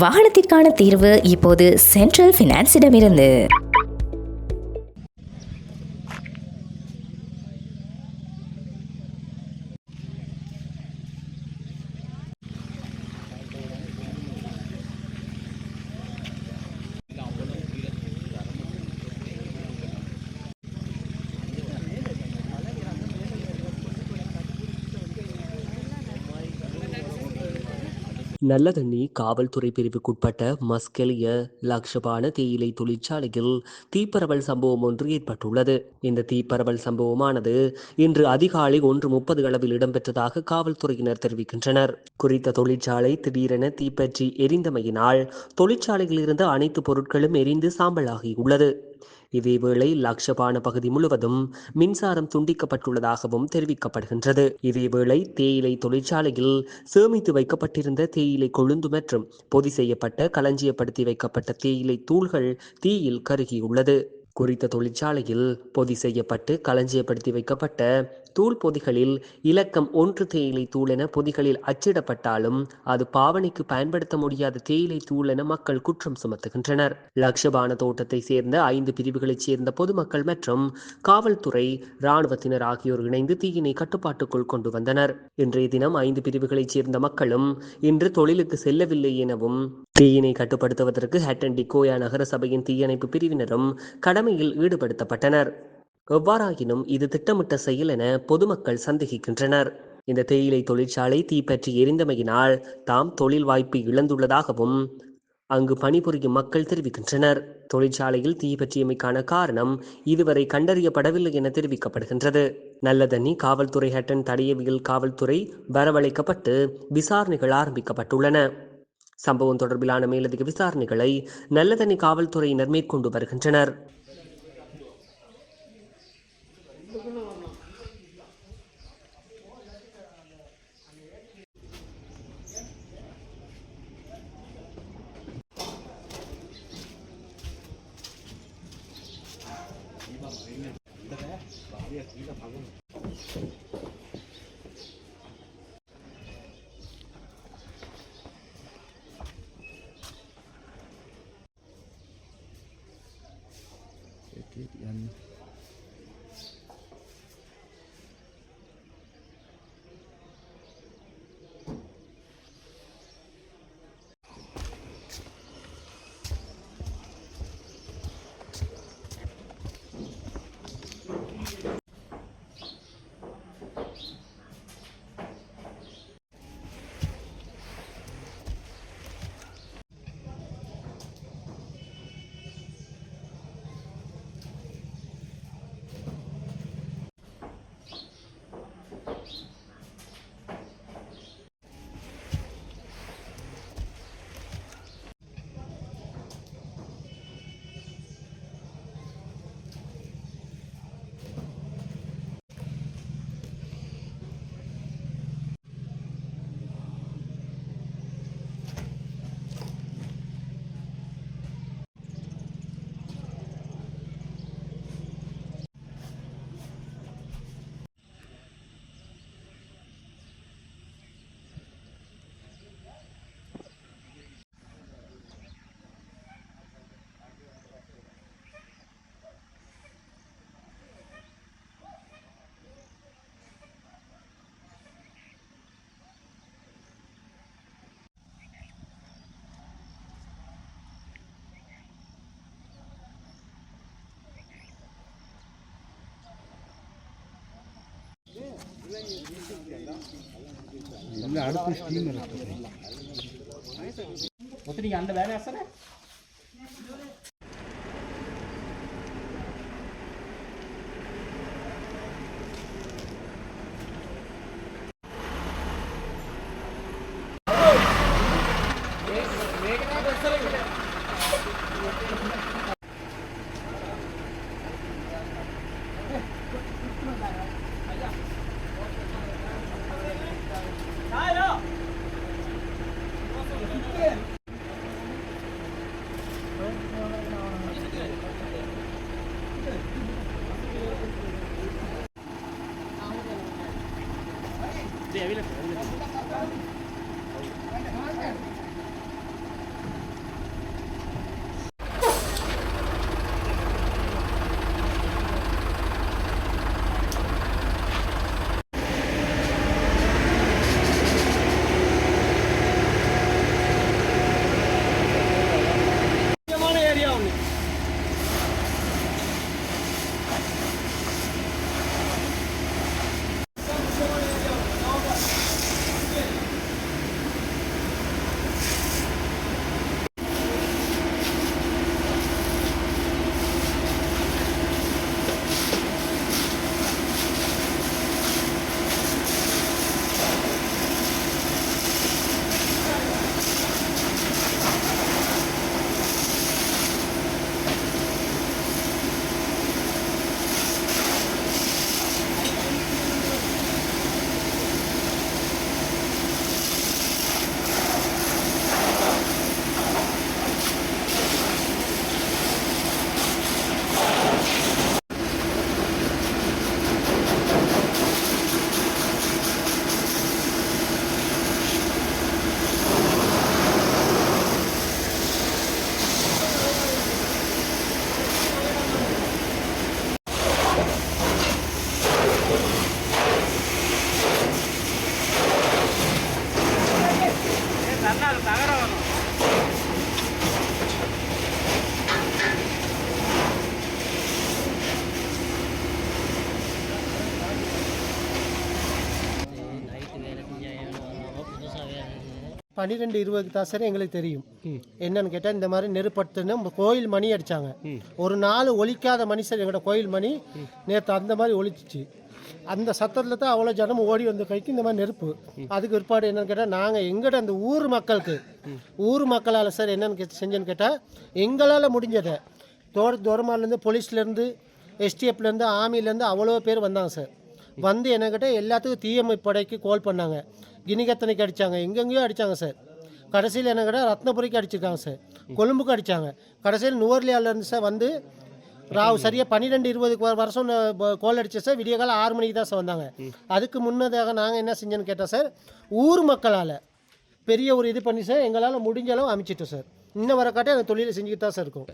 வாகனத்திற்கான தீர்வு இப்போது சென்ட்ரல் பினான்ஸிடமிருந்து நல்லதண்ணி காவல்துறை பிரிவுக்குட்பட்ட மஸ்கெலிய லக்ஷபான தேயிலை தொழிற்சாலையில் தீப்பரவல் சம்பவம் ஒன்று ஏற்பட்டுள்ளது. இந்த தீப்பரவல் சம்பவமானது இன்று அதிகாலை ஒன்று முப்பது அளவில் இடம்பெற்றதாக காவல்துறையினர் தெரிவிக்கின்றனர். குறித்த தொழிற்சாலை திடீரென தீப்பற்றி எரிந்தமையினால் தொழிற்சாலையில் இருந்த அனைத்து பொருட்களும் எரிந்து சாம்பலாகியுள்ளது. இதேவேளை லக்ஷபான பகுதி முழுவதும் மின்சாரம் துண்டிக்கப்பட்டுள்ளதாகவும் தெரிவிக்கப்படுகின்றது. இதேவேளை தேயிலை தொழிற்சாலையில் சேமித்து வைக்கப்பட்டிருந்த தேயிலை கொழுந்து மற்றும் பொதி செய்யப்பட்ட களஞ்சியப்படுத்தி வைக்கப்பட்ட தேயிலை தூள்கள் தீயில் கருகியுள்ளது. குறித்த தொழிற்சாலையில் பொதி செய்யப்பட்டு களஞ்சியப்படுத்தி வைக்கப்பட்ட தூள் பொதிகளில் இலக்கம் ஒன்று தேயிலை தூள் என பொதிகளில் அச்சிடப்பட்டாலும் அது பாவனைக்கு பயன்படுத்த முடியாத தேயிலை தூள் என மக்கள் குற்றம் சுமத்துகின்றனர். லக்ஷபான தோட்டத்தை சேர்ந்த ஐந்து பிரிவுகளைச் சேர்ந்த பொதுமக்கள் மற்றும் காவல்துறை இராணுவத்தினர் ஆகியோர் இணைந்து தீயினை கட்டுப்பாட்டுக்குள் கொண்டு வந்தனர். இன்றைய தினம் ஐந்து பிரிவுகளைச் சேர்ந்த மக்களும் இன்று தொழிலுக்கு செல்லவில்லை எனவும் தீயினை கட்டுப்படுத்துவதற்கு ஹட்டன் டிகோயா நகரசபையின் தீயணைப்பு பிரிவினரும் கடமையில் ஈடுபடுத்தப்பட்டனர். எவ்வாறாயினும் இது திட்டமிட்ட செயல் என பொதுமக்கள் சந்தேகிக்கின்றனர். இந்த தேயிலை தொழிற்சாலை தீப்பற்றி எரிந்தமையினால் தாம் தொழில் வாய்ப்பு இழந்துள்ளதாகவும் அங்கு பணிபுரியும் மக்கள் தெரிவிக்கின்றனர். தொழிற்சாலையில் தீப்பற்றியமைக்கான காரணம் இதுவரை கண்டறியப்படவில்லை என தெரிவிக்கப்படுகின்றது. நல்லதண்ணி காவல்துறை ஹட்டன் தடையவியல் காவல்துறை வரவழைக்கப்பட்டு விசாரணைகள் ஆரம்பிக்கப்பட்டுள்ளன. சம்பவம் தொடர்பிலான மேலதிக விசாரணைகளை நல்லதண்ணி காவல்துறையினர் மேற்கொண்டு வருகின்றனர். ಇಲ್ಲ ಅಡುಪು ಸ್ಟೀಮ್ ಇರುತ್ತೆ ಒತ್ತಿಗೆ ಅಂದ ಬೇರೆ sir Meghanath sir Sí, a mí la பன்னிரெண்டு இருபதுக்கு தான் சார் எங்களுக்கு தெரியும். என்னன்னு கேட்டால் இந்த மாதிரி நெருப்படுத்துன்னு கோயில் மணி அடித்தாங்க ஒரு நாள் ஒலிக்காத மனுஷன் எங்களோட கோயில் மணி. நேற்று அந்த மாதிரி ஒலிச்சிச்சு. அந்த சத்தத்தில் தான் அவ்வளோ ஜனம் ஓடி வந்த கைக்கு இந்த மாதிரி நெருப்பு. அதுக்கு பிற்பாடு என்னன்னு கேட்டால் நாங்கள் எங்கிட்ட அந்த ஊர் மக்களுக்கு ஊர் மக்களால் சார் என்னன்னு செஞ்சேன்னு கேட்டால் எங்களால் முடிஞ்சதை. தோர தூரமாலேருந்து போலீஸ்லேருந்து எஸ்டிஎஃப்லேருந்து ஆர்மிலேருந்து அவ்வளோ பேர் வந்தாங்க சார். வந்து என்னக்கிட்ட எல்லாத்துக்கும் தீயமை படைக்கு கால் பண்ணாங்க. கினிகத்தனைக்கு அடித்தாங்க எங்கெங்கேயோ அடித்தாங்க சார் கடைசியில் என்ன கேட்டால் ரத்னபுரிக்கு அடிச்சிருக்காங்க சார் கொழும்புக்கு அடித்தாங்க கடைசியில் நுவர்லியால இருந்து சார் வந்து ராவ் சரியாக பன்னிரெண்டு இருபதுக்கு வருஷம் கோல் அடிச்ச சார் விடிய காலம் ஆறு மணிக்கு தான் சார் வந்தாங்க. அதுக்கு முன்னதாக நாங்கள் என்ன செஞ்சோன்னு கேட்டால் சார் ஊர் மக்களால் பெரிய ஒரு இது பண்ணி சார் எங்களால் முடிஞ்ச அளவு அமைச்சிட்டோம் சார் இன்னும் வர காட்டி அந்த தொழிலை செஞ்சுக்கிட்டு தான் சார் இருக்கோம்.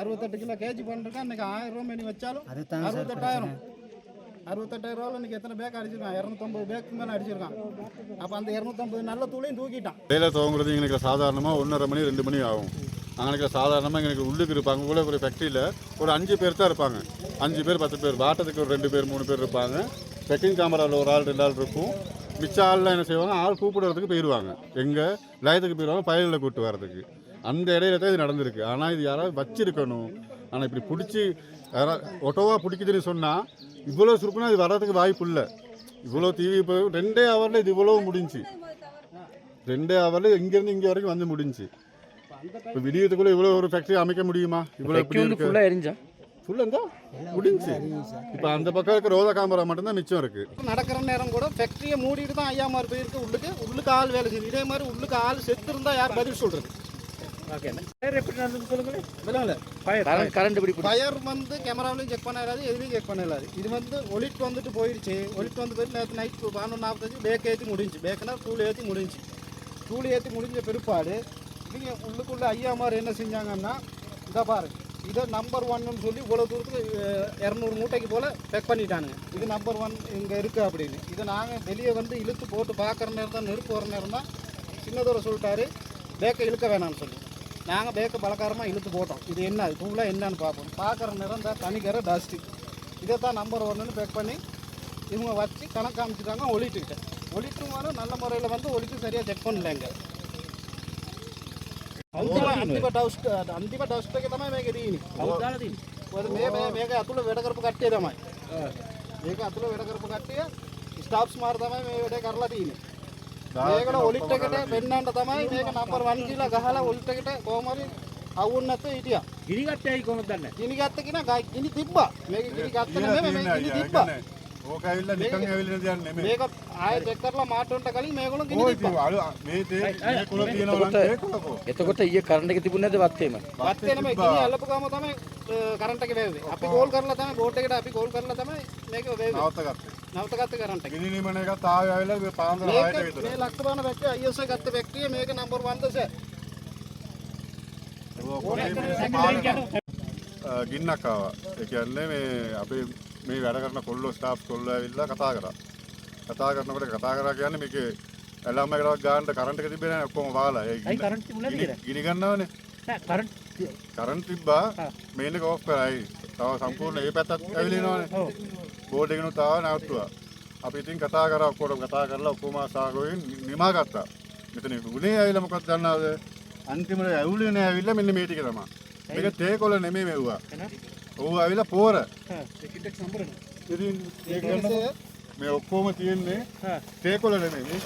அறுபத்தெட்டு கிலோ கேஜி பண்ணிருக்கா இன்னைக்கு ஆயிரம் ரூபாய் மணி வச்சாலும் அறுபத்தெட்டாயிரம். அறுபத்தெட்டாயிரம் இன்னைக்கு எத்தனை பேக் அடிச்சிருக்கான்? இரநூத்தம்பது பேக்கு மேலே அடிச்சிருக்கான். அப்போ அந்த இரநூத்தம்பது நல்ல தூளையும் தூக்கிட்டான். வேலை துவங்குறது எங்களுக்கு சாதாரணமாக ஒன்றரை மணி ரெண்டு மணி ஆகும். அங்கே சாதாரணமாக எங்களுக்கு உள்ளுக்கு இருப்பாங்க. உள்ள ஒரு ஃபேக்ட்ரியில் ஒரு அஞ்சு பேர் தான் இருப்பாங்க. அஞ்சு பேர் பத்து பேர். வாட்டத்துக்கு ஒரு ரெண்டு பேர் மூணு பேர் இருப்பாங்க. செக்கிங் கேமராவில் ஒரு ஆள் ரெண்டு ஆள் இருக்கும். மிச்ச ஆள்லாம் என்ன செய்வாங்க? ஆள் கூப்பிடுறதுக்கு போயிடுவாங்க. எங்கே? லயத்துக்கு போயிடுவாங்க பயலில் கூப்பிட்டு வர்றதுக்கு. அந்த இடையில தான் இது நடந்திருக்கு. ஆனால் இது யாராவது வச்சிருக்கணும். ஆனால் இப்படி பிடிச்சி யாராவது ஒட்டோவாக பிடிக்குதுன்னு சொன்னால் இவ்வளோ சுருக்குனா இது வர்றதுக்கு வாய்ப்பு இல்லை. இவ்வளோ தீவி இப்போ ரெண்டே ஹவரில் இது இவ்வளோ முடிஞ்சு. ரெண்டு ஹவர்ல இங்கேருந்து இங்கே வரைக்கும் வந்து முடிஞ்சு. இப்போ விடியத்துக்குள்ள இவ்வளோ ஒரு ஃபேக்ட்ரி அமைக்க முடியுமா? இவ்வளோ இப்படி இருக்கு? எரிஞ்சா? ஃபுல்லாக இருந்தா முடிஞ்சு. இப்போ அந்த பக்கம் இருக்க ரோதா காமரா மட்டும்தான் மிச்சம் இருக்கு. நடக்கிற நேரம் கூட ஃபேக்ட்ரியை மூடிட்டு தான் ஐயா மாதிரி போயிருக்கு. உள்ளுக்கு உள்ளுக்கு ஆள் வேலை செய்யுது. இதே மாதிரி உள்ளுக்கு ஆள் செத்து இருந்தா யார் பதில் சொல்றது? ஃபயர் வந்து கேமராவிலையும் செக் பண்ண எதுலையும் செக் பண்ண இது வந்து ஒலிட்டு வந்துட்டு போயிடுச்சு ஒலிட்டு வந்து போயிட்டு நேற்று நைட் பதினொன்று நாற்பத்தஞ்சு பேக் ஏற்றி முடிஞ்சு பேக்குனா டூல் ஏற்றி முடிஞ்சு டூல் ஏற்றி முடிஞ்ச பிற்பாடு இவங்க உள்ளுக்குள்ள ஐயா மாதிரி என்ன செஞ்சாங்கன்னா இதை பாரு இதை நம்பர் ஒன்னு சொல்லி இவ்வளோ தூரத்துக்கு இரநூறு மூட்டைக்கு போல் பேக் பண்ணிட்டானுங்க. இது நம்பர் ஒன் இங்கே இருக்குது அப்படின்னு. இதை நாங்கள் வெளியே வந்து இழுத்து போட்டு பார்க்குற நேரம் தான் நெருப்பு வர நேரம் தான் சின்னதோரை சொல்லிட்டாரு பேக்கை இழுக்க வேணாம்னு சொல்லி. நாங்கள் பேக்கு பலகாரமாக இழுத்து போட்டோம். இது என்ன அது தூளாக என்னன்னு பார்ப்போம். பார்க்குற நேரம் தான் தனிக்கரை டஸ்ட்டு இதை தான் நம்பர் ஒன்றுன்னு பேக் பண்ணி இவங்க வச்சு கணக்கு காமிச்சிட்டாங்க ஒழிட்டுக்கிட்டேன் ஒழிட்டும் வர நல்ல முறையில் வந்து ஒழித்து சரியாக செக் பண்ணலைங்க. అంతిమ డౌస్ట్ అంతిమ డౌస్ట్ కదా మేక దీని మేక అతులు విడగరపు కట్టేదమ్మా మేక అతులు విడగరపు కట్టి స్టాప్స్ మారదామా మేము విడే కర్ల దీని මේකට ඔලිට් එකට පෙන්නන්න තමයි මේක නම්බර් 1 කියලා ගහලා ඔලිට් එකට කොහොම හරි අවුන් නැතුව හිටියා. ගිනි ගත්තයි කොහොමද දන්නේ? ගිනි ගත්ත කෙනා ගිනි තිබ්බා. මේක ගිනි ගත්ත නෙමෙයි මේ ගිනි තිබ්බා ඕක ඇවිල්ලා නිකන් ඇවිල්ලා දෙයක් නෙමෙයි. මේක ආයෙ චෙක් කරලා මාට්ටොන්ට කලින් මේගොල්ලෝ ගිනි තිබ්බා. අලු මේ තේ මේ කුල තියෙනවා නම් ඒ කුලකෝ. එතකොට ඊයේ කරන්ට් එක තිබුණේ නැද්ද වත්තේම? වත්තේ නෙමෙයි ගිනි අල්ලපු ගම තමයි කරන්ට් එක වැව්වේ. අපි කෝල් කරලා තමයි බෝට් එකට අපි කෝල් කරලා තමයි මේක වැව්වේ. නවත්ත ගත්තේ නවතගත්ත කරන්ට් එක. ගිනි නිමන එකත් ආවේ ඇවිල්ලා පාන්දර 6ට මේක විතර මේ ලක්ෂබාන වැක්කේ ISO ගත්ත වැක්කිය මේක නම්බර් 1 ද සර් ගින්නක් ආවා. ඒ කියන්නේ මේ අපේ මේ වැඩ කරන කොල්ලෝ ස්ටාෆ් කොල්ලෝ ඇවිල්ලා කතා කරා. කතා කරනකොට කතා කරා කියන්නේ මේකේ ඇලම් එකකට ගන්න කරන්ට් එක තිබ්බේ නැහැ ඔක්කොම වාලා. ඒ ගිනි- ගිනි ගන්නවනේ. කරන්ට් කරන්ට් තිබ්බා. මේන් එක ඔෆ් කරයි තව සම්පූර්ණ ඒ පැත්තත් ඇවිලිනවනේ බෝඩ් එකනොත් ආව නැවතුවා අපි ඉතින් කතා කරා ඔක්කොම කතා කරලා ඔක්කොම ආසාවෙන් නිමා ගත්තා. මෙතන උනේ ඇවිල්ලා මොකක්ද දන්නවද? අන්තිමට ඇවුලේ නෑ ඇවිල්ලා මෙන්න මේ ටික තමයි. මේක තේකොළ නෙමෙයි මෙව්වා ඔව් ඇවිල්ලා පෝර. ඉතින් ඒක ගන්නකො මේ ඔක්කොම තියෙන්නේ තේකොළ නෙමෙයි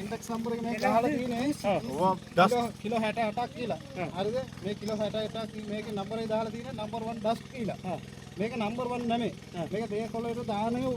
ඉන්ඩෙක්ස් නම්බර් එක මේ ගහලා තියෙන්නේ. ඕවා ඩස් කිලෝ 68ක් කියලා. හරිද? මේ කිලෝ 68ක් මේකේ නම්බරේ දාලා තියෙන්නේ නම්බර් 1 ඩස්ට් කියලා. මේක නම්බර් 1 නෙමෙයි. මේක තේ කොළේට දාන්නේ